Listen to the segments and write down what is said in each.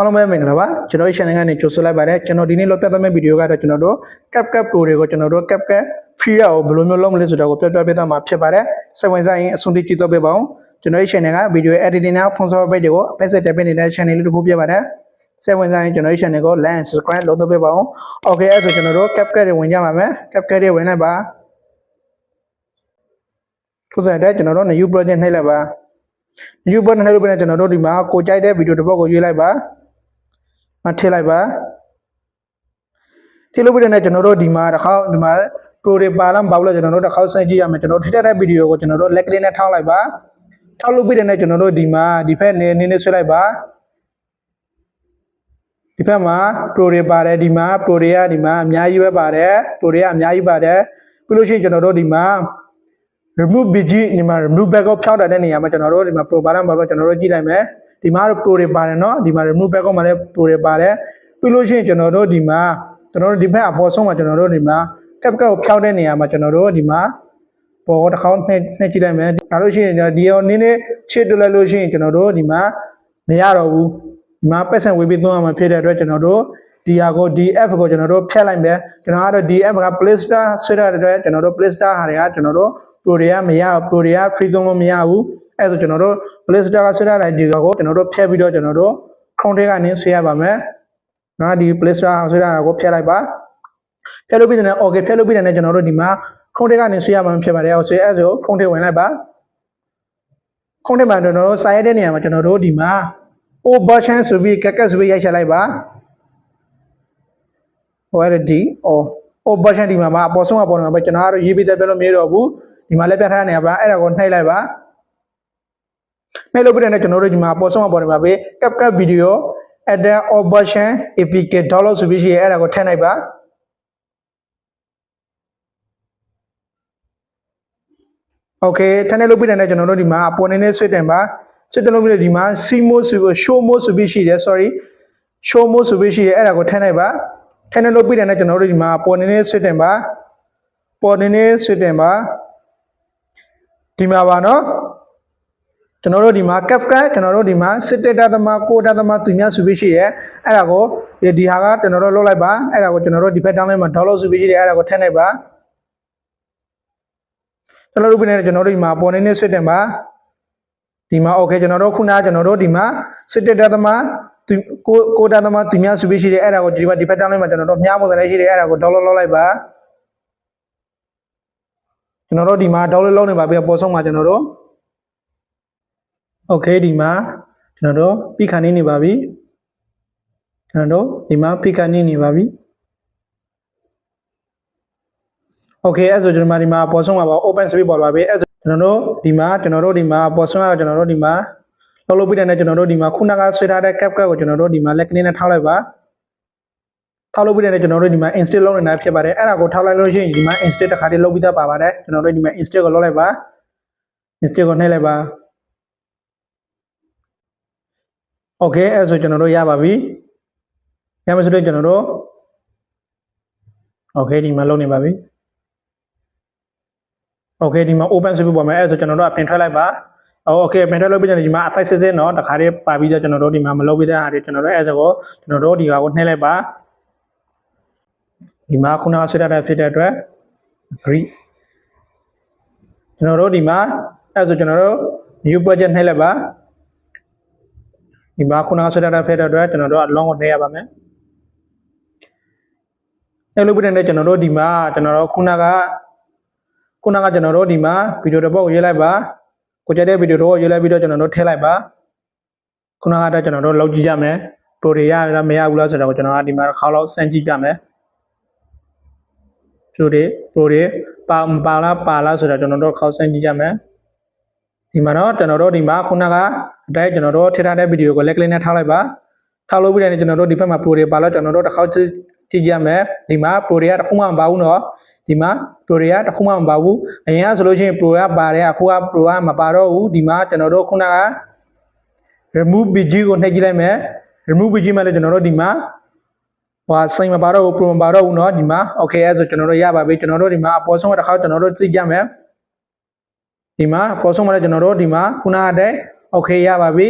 အားလုံးပဲမင်္ဂလာပါကျွန်တော်ရဲ့ channel ကနေကြိုဆိုလိုက်ပါတယ်ကျွန်တော်ဒီနေ့လောက်ပြသမယ့်ဗီဒီယိုကတော့ကျွန်တော်တို့ CapCut Pro တွေကိုကျွန်တော်တို့ CapCut Free ရအောင်ဘယ်လိုမျိုးလုပ်မလဲဆိုတာကိုပြောပြပေးသွားမှာဖြစ်ပါတယ်စိတ်ဝင်စားရင်အဆုံးထိကြည့်တော့ပေးပါဦးကျွန်တော်ရဲ့ channel ကဗီဒီယို editing နဲ့ phone software ဘက်တွေကိုအဖက်ဆက်တက်ပေးနေတဲ့ channel လေးတစ်ခုဖြစ်ပါတယ်စိတ်ဝင်စားရင်ကျွန်တော်ရဲ့ channel ကို like and subscribe လုပ်တော့ပေးပါဦး Okay အဲ့ဆိုကျွန်တော်တို့ CapCut တွေဝင်ကြပါမယ် CapCut တွေဝင်လိုက်ပါထို့ဆက်တဲ့ကျွန်တော်တို့ new project နှိပ်လိုက်ပါ new project နှိပ်လို့ပြန်ကျွန်တော်တို့ဒီမှာကိုကြိုက်တဲ့ဗီဒီယိုတစ်ပုဒ်ကိုရွေးလိုက်ပါ မထည့်လိုက်ပါထည့်လို့ပြန်တဲ့ကျွန်တော်တို့ဒီမှာတစ်ခေါက်ဒီမှာ pro တွေပါလားမပါဘူးလားကျွန်တော်တို့တစ်ခေါက်စမ်းကြည့်ရမယ်ကျွန်တော်ထည့်တဲ့ဗီဒီယိုကိုကျွန်တော်တို့လက်ကလေးနဲ့ထောက်လိုက်ပါထောက်လို့ပြန်တဲ့ကျွန်တော်တို့ဒီမှာဒီဖက်နေနေနေဆွဲလိုက်ပါဒီဖက်မှာ pro တွေပါတယ်ဒီမှာ pro တွေကဒီမှာအများကြီးပဲပါတယ် pro တွေကအများကြီးပါတယ်ပြီးလို့ရှိရင်ကျွန်တော်တို့ဒီမှာ remove bg ဒီမှာ remove backup ဖြောက်တာတဲ့နေရာမှာကျွန်တော်တို့ဒီမှာ pro ပါလားမပါဘူးလားကျွန်တော်တို့ကြည့်လိုက်မယ် ဒီမှာတော့ pro တွေပါတယ်เนาะဒီမှာ remove backup မှာလည်း pro တွေပါတယ်ပြီးလို့ရှိရင်ကျွန်တော်တို့ဒီမှာကျွန်တော်တို့ဒီဘက်အပေါ်ဆုံးမှာကျွန်တော်တို့ဒီမှာ CapCut ကိုဖြောက်တဲ့နေရာမှာကျွန်တော်တို့ဒီမှာပေါ်တစ်ခေါက်နှိပ်နှိပ်ကြည့်လိုက်မယ်ဒါလို့ရှိရင်ဒီရောနင်းနေချစ်တက်လိုက်လို့ရှိရင်ကျွန်တော်တို့ဒီမှာမရတော့ဘူးဒီမှာပတ်စံဝေးပြီးသွင်းရမှာဖြစ်တဲ့အတွက်ကျွန်တော်တို့ဒီဟာကို DF ကိုကျွန်တော်တို့ဖျက်လိုက်မယ်ကျွန်တော်ကတော့ DF က Play Store ဆွဲရတဲ့အတွက်ကျွန်တော်တို့ Play Store ဟာတွေကကျွန်တော်တို့ Pro တွေကမရ Pro တွေက free သုံးလို့မရဘူးအဲဒါဆိုကျွန်တော်တို့ Play Store ကဆွဲရတဲ့ဒီကိုကျွန်တော်တို့ဖျက်ပြီးတော့ကျွန်တော်တို့ Chrome ထဲကနေဆွဲရပါမယ်နော်ဒီ Play Store ဆွဲရတာကိုဖျက်လိုက်ပါဖျက်လို့ပြီးတဲ့ Okay ဖျက်လို့ပြီးတဲ့ကျွန်တော်တို့ဒီမှာ Chrome ထဲကနေဆွဲရမှာဖြစ်ပါတယ်ဆွဲအဲဆို Chrome ထဲဝင်လိုက်ပါ Chrome ထဲမှာကျွန်တော်တို့စာရိုက်တဲ့နေရာမှာကျွန်တော်တို့ဒီမှာ O version ဆိုပြီးကက်ကက်ဆိုပြီးရိုက်ချလိုက်ပါဟိုအဲ့ဒီ O O version ဒီမှာမှာအပေါ်ဆုံးကပေါ်နေမှာပဲကျွန်တော်ကတော့ရေးပြီးတဲ့ပြလို့မရတော့ဘူး ဒီမှာလည်းပြထားတဲ့နေရာပါအဲ့ဒါကိုနှိပ်လိုက်ပါနှိပ်လို့ပြတဲ့နဲ့ကျွန်တော်တို့ဒီမှာအပေါ်ဆုံးကပေါ်နေမှာပဲ CapCut video add O version APK download ဆိုပြီးရှိရဲအဲ့ဒါကိုထည့်လိုက်ပါ Okay ထပ်နေလို့ပြတဲ့နဲ့ကျွန်တော်တို့ဒီမှာအပေါ်နေနေဆွတ်တယ်ပါဆွတ်တယ်လို့ပြတဲ့ဒီမှာ see mode ဆိုပြီး show mode ဆိုပြီးရှိတယ် sorry show mode ဆိုပြီးရှိတယ်အဲ့ဒါကိုထည့်လိုက်ပါထည့်နေလို့ပြတဲ့နဲ့ကျွန်တော်တို့ဒီမှာအပေါ်နေနေဆွတ်တယ်ပါပေါ်နေနေဆွတ်တယ်ပါ ဒီမှာပါနော်ကျွန်တော်တို့ဒီမှာ Kafka ကျွန်တော်တို့ဒီမှာစစ်တက်တာသမားကိုတာသမားသူများဆိုပြီးရှိတယ်အဲ့ဒါကိုဒီဒီဟာကကျွန်တော်တို့လုပ်လိုက်ပါအဲ့ဒါကိုကျွန်တော်တို့ဒီဘက် download မှာ download ဆိုပြီးရှိတယ်အဲ့ဒါကိုထည့်လိုက်ပါကျွန်တော်တို့ပြင်နေကျွန်တော်တို့ဒီမှာပေါ်နေနေဆွတ်တယ်မှာဒီမှာ okay ကျွန်တော်တို့ခုနကကျွန်တော်တို့ဒီမှာစစ်တက်တဲ့သမားသူကိုကိုတာသမားသူများစုပြီးရှိတယ်အဲ့ဒါကိုဒီမှာဒီဖက်တောင်းလိုက်မှာကျွန်တော်တို့မြားပုံစံလေးရှိတယ်အဲ့ဒါကို download လုပ်လိုက်ပါ ကျွန်တော်တို့ဒီမှာ download လုပ်နေပါပြီပေါ်ဆုံးမှာကျွန်တော်တို့ okay ဒီမှာကျွန်တော်တို့ပြီးခါနေနေပါပြီကျွန်တော်တို့ဒီမှာပြီးခါနေနေပါပြီ Okay အဲ့ဆိုကျွန်တော်ဒီမှာပေါ်ဆုံးပါပါ open space ပေါ်ပါပြီအဲ့ဆိုကျွန်တော်တို့ဒီမှာကျွန်တော်တို့ဒီမှာပေါ်ဆုံးကကျွန်တော်တို့ဒီမှာလောက်လို့ပြတဲ့နဲ့ကျွန်တော်တို့ဒီမှာခုနကဆွဲထားတဲ့ CapCut ကိုကျွန်တော်တို့ဒီမှာလက်ကနေနဲ့ထောက်လိုက်ပါ ထောက်လို့ပြတဲ့နဲ့ကျွန်တော်တို့ဒီမှာ install လုပ်နေတာဖြစ်ပါတယ်အဲ့ဒါကိုထောက်လိုက်လို့ရှိရင်ဒီမှာ install တစ်ခါတည်းလုပ်ပြီးသားပါပါတယ်ကျွန်တော်တို့ဒီမှာ install ကိုလုပ်လိုက်ပါ install ကိုနှိပ်လိုက်ပါ Okay အဲ့ဆိုကျွန်တော်တို့ရပါပြီရမယ်ဆိုတော့ကျွန်တော်တို့ Okay ဒီမှာလုပ်နေပါပြီ Okay ဒီမှာ open ဆိုပြီးပေါ်မှာအဲဆိုကျွန်တော်တို့ကပင်ထွက်လိုက်ပါ။ Okay ပင်ထွက်လို့ပြကြတယ်ဒီမှာအသက်စစ်စစ်เนาะတခါတည်းပါပြီးတော့ကျွန်တော်တို့ဒီမှာမလုပ်ပြီးတဲ့အားတွေကျွန်တော်တို့အဲဆိုကိုကျွန်တော်တို့ဒီဟာကိုနှိပ်လိုက်ပါ။ ဒီမှာခုနကဆွဲထားတာဖြစ်တဲ့အတွက် agree ကျွန်တော်တို့ဒီမှာအဲဆိုကျွန်တော်တို့ new project နှိပ်လိုက်ပါဒီမှာခုနကဆွဲထားတာဖြစ်တဲ့အတွက်ကျွန်တော်တို့အလုံးကိုနှိပ်ရပါမယ်။အဲလိုပြတဲ့ကျွန်တော်တို့ဒီမှာကျွန်တော်တို့ခုနကခုနကကျွန်တော်တို့ဒီမှာဗီဒီယိုတစ်ပုတ်ကိုရေးလိုက်ပါကိုကြတဲ့ဗီဒီယိုတော့ရေးလိုက်ပြီးတော့ကျွန်တော်တို့ထည့်လိုက်ပါခုနကတော့ကျွန်တော်တို့လောက်ကြည့်ကြမယ်ပရိုတွေရလားမရဘူးလားဆိုတော့ကျွန်တော်ကဒီမှာတစ်ခါလောက်စမ်းကြည့်ပြမယ် ပရိုတွေပရိုတွေပါမပါလားပါလားဆိုတော့ကျွန်တော်တို့ခေါက်စမ်းကြည့်ကြမယ်ဒီမှာတော့ကျွန်တော်တို့ဒီမှာခုနကအတိုင်းကျွန်တော်တို့ထည့်ထားတဲ့ဗီဒီယိုကိုလက်ကလေးနဲ့ထားလိုက်ပါထားလို့ပြီးတယ်ကျွန်တော်တို့ဒီဘက်မှာပရိုတွေပါလို့ကျွန်တော်တို့တစ်ခါကြည့်ကြည့်ကြမယ်ဒီမှာပရိုတွေကတစ်ခုမှမပါဘူးနော်ဒီမှာ pro တွေကတစ်ခုမှမပါဘူးအရင်ကဆိုလို့ရှိရင် pro ကပါတယ်အခုက pro ကမပါတော့ဘူးဒီမှာကျွန်တော်တို့ခုနက remove bg ကိုနှိပ်ကြည့်လိုက်မယ် remove bg မှာလည်းကျွန်တော်တို့ဒီမှာ ဟိုစိန်မပါတော့ဘူး pro မပါတော့ဘူးเนาะဒီမှာ okay အဲဆိုကျွန်တော်တို့ရပါပြီကျွန်တော်တို့ဒီမှာအပေါ်ဆုံးတစ်ခါကျွန်တော်တို့သိကြမယ်ဒီမှာအပေါ်ဆုံးမှာလည်းကျွန်တော်တို့ဒီမှာခုနကတည်း okay ရပါပြီ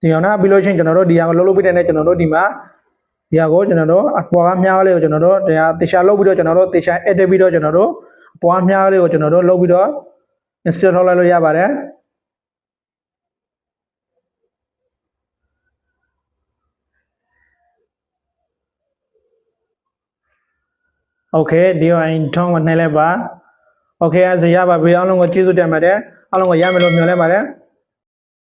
ဒီ ဒီအောင်နာပြီးလို့ရှိရင်ကျွန်တော်တို့ဒီဟာကိုလှုပ်လို့ပြတဲ့နဲ့ကျွန်တော်တို့ဒီမှာဒီဟာကိုကျွန်တော်တို့အပေါ်ကမြားလေးကိုကျွန်တော်တို့တရားတေချာလှုပ်ပြီးတော့ကျွန်တော်တို့တေချာ edit ပြီးတော့ကျွန်တော်တို့အပေါ်ကမြားလေးကိုကျွန်တော်တို့လှုပ်ပြီးတော့ install လုပ်လိုက်လို့ရပါတယ် โอเคဒီအောင်ထုံးကိုနှိုက်လိုက်ပါโอเคအဲ့ဒါဆိုရပါပြီအားလုံးကိုကျေးဇူးတင်ပါတယ်အားလုံးကိုရမယ်လို့မျှော်လင့်ပါတယ်